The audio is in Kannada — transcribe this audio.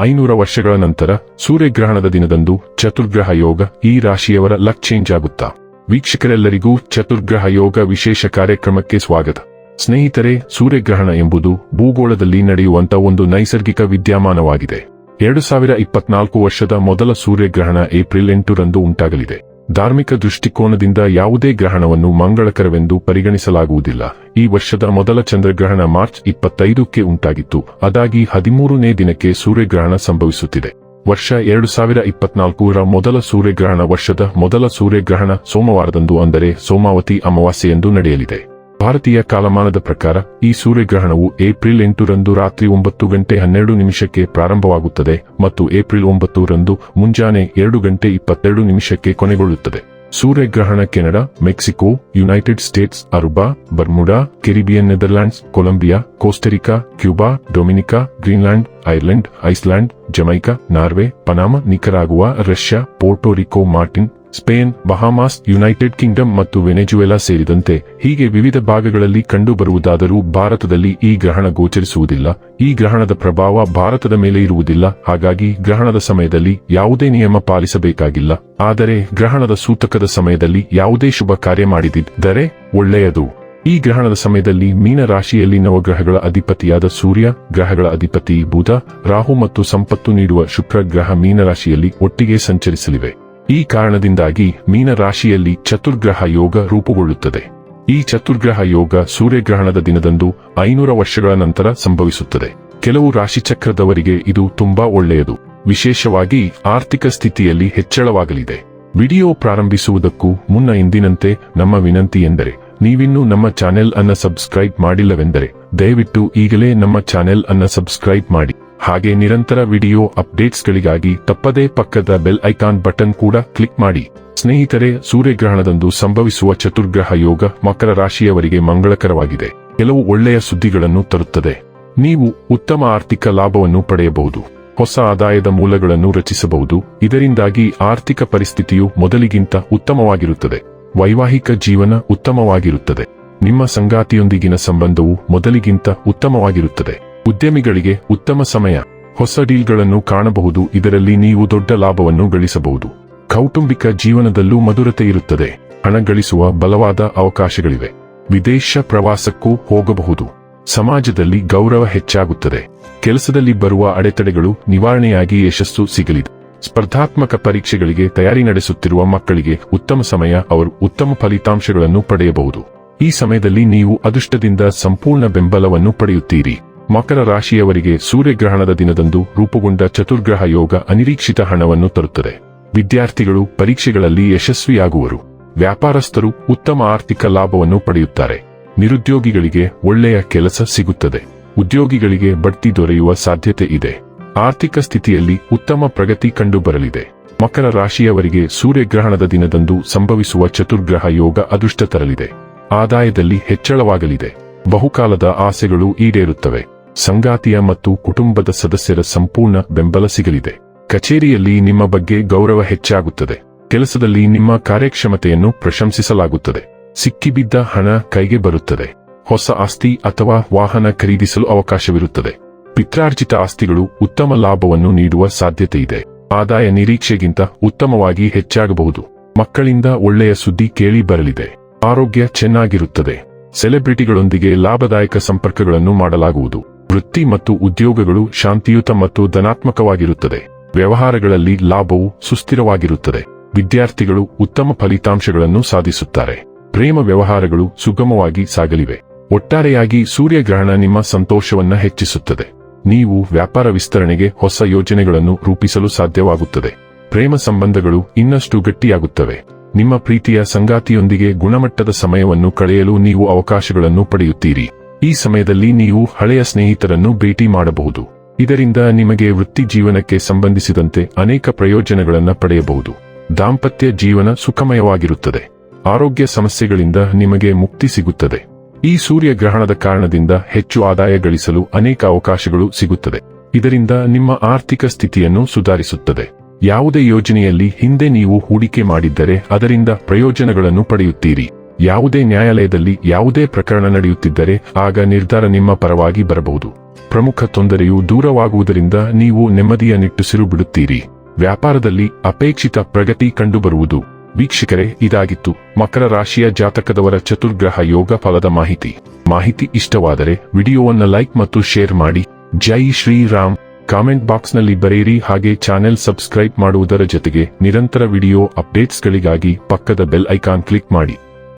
ಐನೂರ ವರ್ಷಗಳ ನಂತರ ಸೂರ್ಯಗ್ರಹಣದ ದಿನದಂದು ಚತುರ್ಗ್ರಹ ಯೋಗ ಈ ರಾಶಿಯವರ ಲಕ್ ಚೇಂಜ್ ಆಗುತ್ತಾ? ವೀಕ್ಷಕರೆಲ್ಲರಿಗೂ ಚತುರ್ಗ್ರಹ ಯೋಗ ವಿಶೇಷ ಕಾರ್ಯಕ್ರಮಕ್ಕೆ ಸ್ವಾಗತ. ಸ್ನೇಹಿತರೆ, ಸೂರ್ಯಗ್ರಹಣ ಎಂಬುದು ಭೂಗೋಳದಲ್ಲಿ ನಡೆಯುವಂತ ಒಂದು ನೈಸರ್ಗಿಕ ವಿದ್ಯಮಾನವಾಗಿದೆ. ಎರಡು ಸಾವಿರ ಇಪ್ಪತ್ನಾಲ್ಕು ವರ್ಷದ ಮೊದಲ ಸೂರ್ಯಗ್ರಹಣ ಏಪ್ರಿಲ್ ಎಂಟರಂದು ಉಂಟಾಗಲಿದೆ. ಧಾರ್ಮಿಕ ದೃಷ್ಟಿಕೋನದಿಂದ ಯಾವುದೇ ಗ್ರಹಣವನ್ನು ಮಂಗಳಕರವೆಂದು ಪರಿಗಣಿಸಲಾಗುವುದಿಲ್ಲ. ಈ ವರ್ಷದ ಮೊದಲ ಚಂದ್ರಗ್ರಹಣ ಮಾರ್ಚ್ ಇಪ್ಪತ್ತೈದಕ್ಕೆ ಉಂಟಾಗಿತ್ತು. ಅದಾಗಿ ಹದಿಮೂರನೇ ದಿನಕ್ಕೆ ಸೂರ್ಯಗ್ರಹಣ ಸಂಭವಿಸುತ್ತಿದೆ. ವರ್ಷ ಎರಡು ಸಾವಿರ ಇಪ್ಪತ್ನಾಲ್ಕರ ಮೊದಲ ಸೂರ್ಯಗ್ರಹಣ ವರ್ಷದ ಮೊದಲ ಸೂರ್ಯಗ್ರಹಣ ಸೋಮವಾರದಂದು ಅಂದರೆ ಸೋಮಾವತಿ ಅಮಾವಾಸ್ಯೆಯಂದು ನಡೆಯಲಿದೆ. ಭಾರತೀಯ ಕಾಲಮಾನದ ಪ್ರಕಾರ, ಈ ಸೂರ್ಯಗ್ರಹಣವು ಏಪ್ರಿಲ್ ಎಂಟರಂದು ರಾತ್ರಿ ಒಂಬತ್ತು ಗಂಟೆ ಹನ್ನೆರಡು ನಿಮಿಷಕ್ಕೆ ಪ್ರಾರಂಭವಾಗುತ್ತದೆ ಮತ್ತು ಏಪ್ರಿಲ್ ಒಂಬತ್ತರಂದು ಮುಂಜಾನೆ ಎರಡು ಗಂಟೆ ಇಪ್ಪತ್ತೆರಡು ನಿಮಿಷಕ್ಕೆ ಕೊನೆಗೊಳ್ಳುತ್ತದೆ. ಸೂರ್ಯಗ್ರಹಣ Canada, Mexico, United States, Aruba, Bermuda, Caribbean Netherlands, Colombia, Costa Rica, Cuba, Dominica, Greenland, Ireland, Iceland, Jamaica, Norway, Panama, Nicaragua, Russia Puerto Rico Martin Spain, Bahamas, United Kingdom ಮತ್ತು ವೆನೆಜುವೆಲಾ ಸೇರಿದಂತೆ ಹೀಗೆ ವಿವಿಧ ಭಾಗಗಳಲ್ಲಿ ಕಂಡುಬರುವುದಾದರೂ ಭಾರತದಲ್ಲಿ ಈ ಗ್ರಹಣ ಗೋಚರಿಸುವುದಿಲ್ಲ. ಈ ಗ್ರಹಣದ ಪ್ರಭಾವ ಭಾರತದ ಮೇಲೆ ಇರುವುದಿಲ್ಲ. ಹಾಗಾಗಿ ಗ್ರಹಣದ ಸಮಯದಲ್ಲಿ ಯಾವುದೇ ನಿಯಮ ಪಾಲಿಸಬೇಕಾಗಿಲ್ಲ. ಆದರೆ ಗ್ರಹಣದ ಸೂತಕದ ಸಮಯದಲ್ಲಿ ಯಾವುದೇ ಶುಭ ಕಾರ್ಯ ಮಾಡಿದಿದ್ದರೆ ಒಳ್ಳೆಯದು. ಈ ಗ್ರಹಣದ ಸಮಯದಲ್ಲಿ ಮೀನ ರಾಶಿಯಲ್ಲಿ ನವಗ್ರಹಗಳ ಅಧಿಪತಿಯಾದ ಸೂರ್ಯ, ಗ್ರಹಗಳ ಅಧಿಪತಿ ಬುಧ, ರಾಹು ಮತ್ತು ಸಂಪತ್ತು ನೀಡುವ ಶುಕ್ರ ಗ್ರಹ ಮೀನ ರಾಶಿಯಲ್ಲಿ ಒಟ್ಟಿಗೆ ಸಂಚರಿಸಲಿವೆ. ಈ ಕಾರಣದಿಂದಾಗಿ ಮೀನ ರಾಶಿಯಲ್ಲಿ ಚತುರ್ಗ್ರಹ ಯೋಗ ರೂಪುಗೊಳ್ಳುತ್ತದೆ. ಈ ಚತುರ್ಗ್ರಹ ಯೋಗ ಸೂರ್ಯಗ್ರಹಣದ ದಿನದಂದು ಐನೂರ ವರ್ಷಗಳ ನಂತರ ಸಂಭವಿಸುತ್ತದೆ. ಕೆಲವು ರಾಶಿಚಕ್ರದವರಿಗೆ ಇದು ತುಂಬಾ ಒಳ್ಳೆಯದು. ವಿಶೇಷವಾಗಿ ಆರ್ಥಿಕ ಸ್ಥಿತಿಯಲ್ಲಿ ಹೆಚ್ಚಳವಾಗಲಿದೆ. ವಿಡಿಯೋ ಪ್ರಾರಂಭಿಸುವುದಕ್ಕೂ ಮುನ್ನ ಎಂದಿನಂತೆ ನಮ್ಮ ವಿನಂತಿ ಎಂದರೆ, ನೀವಿನ್ನೂ ನಮ್ಮ ಚಾನೆಲ್ ಅನ್ನ ಸಬ್ಸ್ಕ್ರೈಬ್ ಮಾಡಿಲ್ಲವೆಂದರೆ, ದಯವಿಟ್ಟು ಈಗಲೇ ನಮ್ಮ ಚಾನೆಲ್ ಅನ್ನ ಸಬ್ಸ್ಕ್ರೈಬ್ ಮಾಡಿ. ಹಾಗೆ ನಿರಂತರ ವಿಡಿಯೋ ಅಪ್ಡೇಟ್ಸ್ಗಳಿಗಾಗಿ ತಪ್ಪದೇ ಪಕ್ಕದ ಬೆಲ್ ಐಕಾನ್ ಬಟನ್ ಕೂಡ ಕ್ಲಿಕ್ ಮಾಡಿ. ಸ್ನೇಹಿತರೆ, ಸೂರ್ಯಗ್ರಹಣದಂದು ಸಂಭವಿಸುವ ಚತುರ್ಗ್ರಹ ಯೋಗ ಮಕರ ರಾಶಿಯವರಿಗೆ ಮಂಗಳಕರವಾಗಿದೆ. ಕೆಲವು ಒಳ್ಳೆಯ ಸುದ್ದಿಗಳನ್ನು ತರುತ್ತದೆ. ನೀವು ಉತ್ತಮ ಆರ್ಥಿಕ ಲಾಭವನ್ನು ಪಡೆಯಬಹುದು. ಹೊಸ ಆದಾಯದ ಮೂಲಗಳನ್ನು ರಚಿಸಬಹುದು. ಇದರಿಂದಾಗಿ ಆರ್ಥಿಕ ಪರಿಸ್ಥಿತಿಯು ಮೊದಲಿಗಿಂತ ಉತ್ತಮವಾಗಿರುತ್ತದೆ. ವೈವಾಹಿಕ ಜೀವನ ಉತ್ತಮವಾಗಿರುತ್ತದೆ. ನಿಮ್ಮ ಸಂಗಾತಿಯೊಂದಿಗಿನ ಸಂಬಂಧವು ಮೊದಲಿಗಿಂತ ಉತ್ತಮವಾಗಿರುತ್ತದೆ. ಉದ್ಯಮಿಗಳಿಗೆ ಉತ್ತಮ ಸಮಯ. ಹೊಸ ಡೀಲ್ಗಳನ್ನು ಕಾಣಬಹುದು, ಇದರಲ್ಲಿ ನೀವು ದೊಡ್ಡ ಲಾಭವನ್ನು ಗಳಿಸಬಹುದು. ಕೌಟುಂಬಿಕ ಜೀವನದಲ್ಲೂ ಮಧುರತೆ ಇರುತ್ತದೆ. ಹಣ ಗಳಿಸುವ ಬಲವಾದ ಅವಕಾಶಗಳಿವೆ. ವಿದೇಶ ಪ್ರವಾಸಕ್ಕೂ ಹೋಗಬಹುದು. ಸಮಾಜದಲ್ಲಿ ಗೌರವ ಹೆಚ್ಚಾಗುತ್ತದೆ. ಕೆಲಸದಲ್ಲಿ ಬರುವ ಅಡೆತಡೆಗಳು ನಿವಾರಣೆಯಾಗಿ ಯಶಸ್ಸು ಸಿಗಲಿದೆ. ಸ್ಪರ್ಧಾತ್ಮಕ ಪರೀಕ್ಷೆಗಳಿಗೆ ತಯಾರಿ ನಡೆಸುತ್ತಿರುವ ಮಕ್ಕಳಿಗೆ ಉತ್ತಮ ಸಮಯ, ಅವರು ಉತ್ತಮ ಫಲಿತಾಂಶಗಳನ್ನು ಪಡೆಯಬಹುದು. ಈ ಸಮಯದಲ್ಲಿ ನೀವು ಅದೃಷ್ಟದಿಂದ ಸಂಪೂರ್ಣ ಬೆಂಬಲವನ್ನು ಪಡೆಯುತ್ತೀರಿ. ಮಕರ ರಾಶಿಯವರಿಗೆ ಸೂರ್ಯಗ್ರಹಣದ ದಿನದಂದು ರೂಪುಗೊಂಡ ಚತುರ್ಗ್ರಹ ಯೋಗ ಅನಿರೀಕ್ಷಿತ ಹಣವನ್ನು ತರುತ್ತದೆ. ವಿದ್ಯಾರ್ಥಿಗಳು ಪರೀಕ್ಷೆಗಳಲ್ಲಿ ಯಶಸ್ವಿಯಾಗುವರು. ವ್ಯಾಪಾರಸ್ಥರು ಉತ್ತಮ ಆರ್ಥಿಕ ಲಾಭವನ್ನು ಪಡೆಯುತ್ತಾರೆ. ನಿರುದ್ಯೋಗಿಗಳಿಗೆ ಒಳ್ಳೆಯ ಕೆಲಸ ಸಿಗುತ್ತದೆ. ಉದ್ಯೋಗಿಗಳಿಗೆ ಬಡ್ತಿ ದೊರೆಯುವ ಸಾಧ್ಯತೆ ಇದೆ. ಆರ್ಥಿಕ ಸ್ಥಿತಿಯಲ್ಲಿ ಉತ್ತಮ ಪ್ರಗತಿ ಕಂಡುಬರಲಿದೆ. ಮಕರ ರಾಶಿಯವರಿಗೆ ಸೂರ್ಯಗ್ರಹಣದ ದಿನದಂದು ಸಂಭವಿಸುವ ಚತುರ್ಗ್ರಹ ಯೋಗ ಅದೃಷ್ಟ ತರಲಿದೆ. ಆದಾಯದಲ್ಲಿ ಹೆಚ್ಚಳವಾಗಲಿದೆ. ಬಹುಕಾಲದ ಆಸೆಗಳು ಈಡೇರುತ್ತವೆ. ಸಂಗಾತಿಯ ಮತ್ತು ಕುಟುಂಬದ ಸದಸ್ಯರ ಸಂಪೂರ್ಣ ಬೆಂಬಲ ಸಿಗಲಿದೆ. ಕಚೇರಿಯಲ್ಲಿ ನಿಮ್ಮ ಬಗ್ಗೆ ಗೌರವ ಹೆಚ್ಚಾಗುತ್ತದೆ. ಕೆಲಸದಲ್ಲಿ ನಿಮ್ಮ ಕಾರ್ಯಕ್ಷಮತೆಯನ್ನು ಪ್ರಶಂಸಿಸಲಾಗುತ್ತದೆ. ಸಿಕ್ಕಿಬಿದ್ದ ಹಣ ಕೈಗೆ ಬರುತ್ತದೆ. ಹೊಸ ಆಸ್ತಿ ಅಥವಾ ವಾಹನ ಖರೀದಿಸಲು ಅವಕಾಶವಿರುತ್ತದೆ. ಪಿತ್ರಾರ್ಜಿತ ಆಸ್ತಿಗಳು ಉತ್ತಮ ಲಾಭವನ್ನು ನೀಡುವ ಸಾಧ್ಯತೆ ಇದೆ. ಆದಾಯ ನಿರೀಕ್ಷೆಗಿಂತ ಉತ್ತಮವಾಗಿ ಹೆಚ್ಚಾಗಬಹುದು. ಮಕ್ಕಳಿಂದ ಒಳ್ಳೆಯ ಸುದ್ದಿ ಕೇಳಿ ಬರಲಿದೆ. ಆರೋಗ್ಯ ಚೆನ್ನಾಗಿರುತ್ತದೆ. ಸೆಲೆಬ್ರಿಟಿಗಳೊಂದಿಗೆ ಲಾಭದಾಯಕ ಸಂಪರ್ಕಗಳನ್ನು ಮಾಡಲಾಗುವುದು. ವೃತ್ತಿ ಮತ್ತು ಉದ್ಯೋಗಗಳು ಶಾಂತಿಯುತ ಮತ್ತು ಧನಾತ್ಮಕವಾಗಿರುತ್ತದೆ. ವ್ಯವಹಾರಗಳಲ್ಲಿ ಲಾಭವು ಸುಸ್ಥಿರವಾಗಿರುತ್ತದೆ. ವಿದ್ಯಾರ್ಥಿಗಳು ಉತ್ತಮ ಫಲಿತಾಂಶಗಳನ್ನು ಸಾಧಿಸುತ್ತಾರೆ. ಪ್ರೇಮ ವ್ಯವಹಾರಗಳು ಸುಗಮವಾಗಿ ಸಾಗಲಿವೆ. ಒಟ್ಟಾರೆಯಾಗಿ ಸೂರ್ಯಗ್ರಹಣ ನಿಮ್ಮ ಸಂತೋಷವನ್ನು ಹೆಚ್ಚಿಸುತ್ತದೆ. ನೀವು ವ್ಯಾಪಾರ ವಿಸ್ತರಣೆಗೆ ಹೊಸ ಯೋಜನೆಗಳನ್ನು ರೂಪಿಸಲು ಸಾಧ್ಯವಾಗುತ್ತದೆ. ಪ್ರೇಮ ಸಂಬಂಧಗಳು ಇನ್ನಷ್ಟು ಗಟ್ಟಿಯಾಗುತ್ತವೆ. ನಿಮ್ಮ ಪ್ರೀತಿಯ ಸಂಗಾತಿಯೊಂದಿಗೆ ಗುಣಮಟ್ಟದ ಸಮಯವನ್ನು ಕಳೆಯಲು ನೀವು ಅವಕಾಶಗಳನ್ನು ಪಡೆಯುತ್ತೀರಿ. ಈ ಸಮಯದಲ್ಲಿ ನೀವು ಹಳೆಯ ಸ್ನೇಹಿತರನ್ನು ಭೇಟಿ ಮಾಡಬಹುದು. ಇದರಿಂದ ನಿಮಗೆ ವೃತ್ತಿ ಜೀವನಕ್ಕೆ ಸಂಬಂಧಿಸಿದಂತೆ ಅನೇಕ ಪ್ರಯೋಜನಗಳನ್ನು ಪಡೆಯಬಹುದು. ದಾಂಪತ್ಯ ಜೀವನ ಸುಖಮಯವಾಗಿರುತ್ತದೆ. ಆರೋಗ್ಯ ಸಮಸ್ಯೆಗಳಿಂದ ನಿಮಗೆ ಮುಕ್ತಿ ಸಿಗುತ್ತದೆ. ಈ ಸೂರ್ಯಗ್ರಹಣದ ಕಾರಣದಿಂದ ಹೆಚ್ಚು ಆದಾಯ ಗಳಿಸಲು ಅನೇಕ ಅವಕಾಶಗಳು ಸಿಗುತ್ತದೆ. ಇದರಿಂದ ನಿಮ್ಮ ಆರ್ಥಿಕ ಸ್ಥಿತಿಯನ್ನು ಸುಧಾರಿಸುತ್ತದೆ. ಯಾವುದೇ ಯೋಜನೆಯಲ್ಲಿ ಹಿಂದೆ ನೀವು ಹೂಡಿಕೆ ಮಾಡಿದ್ದರೆ ಅದರಿಂದ ಪ್ರಯೋಜನಗಳನ್ನು ಪಡೆಯುತ್ತೀರಿ. ಯಾವುದೇ ನ್ಯಾಯಾಲಯದಲ್ಲಿ ಯಾವುದೇ ಪ್ರಕರಣ ನಡೆಯುತ್ತಿದ್ದರೆ ಆಗ ನಿರ್ಧಾರ ನಿಮ್ಮ ಪರವಾಗಿ ಬರಬಹುದು. ಪ್ರಮುಖ ತೊಂದರೆಯು ದೂರವಾಗುವುದರಿಂದ ನೀವು ನೆಮ್ಮದಿಯ ನಿಟ್ಟುಸಿರು ಬಿಡುತ್ತೀರಿ. ವ್ಯಾಪಾರದಲ್ಲಿ ಅಪೇಕ್ಷಿತ ಪ್ರಗತಿ ಕಂಡುಬರುವುದು. ವೀಕ್ಷಕರೇ, ಇದಾಗಿತ್ತು ಮಕರ ರಾಶಿಯ ಜಾತಕದವರ ಚತುರ್ಗ್ರಹ ಯೋಗ ಫಲದ ಮಾಹಿತಿ. ಮಾಹಿತಿ ಇಷ್ಟವಾದರೆ ವಿಡಿಯೋವನ್ನು ಲೈಕ್ ಮತ್ತು ಶೇರ್ ಮಾಡಿ. ಜೈ ಶ್ರೀರಾಮ್. ಕಾಮೆಂಟ್ ಬಾಕ್ಸ್ನಲ್ಲಿ ಬರೆಯಿರಿ ಹಾಗೆ ಚಾನೆಲ್ ಸಬ್ಸ್ಕ್ರೈಬ್ ಮಾಡುವುದರ ಜೊತೆಗೆ ನಿರಂತರ ವಿಡಿಯೋ ಅಪ್ಡೇಟ್ಸ್ಗಳಿಗಾಗಿ ಪಕ್ಕದ ಬೆಲ್ ಐಕಾನ್ ಕ್ಲಿಕ್ ಮಾಡಿ.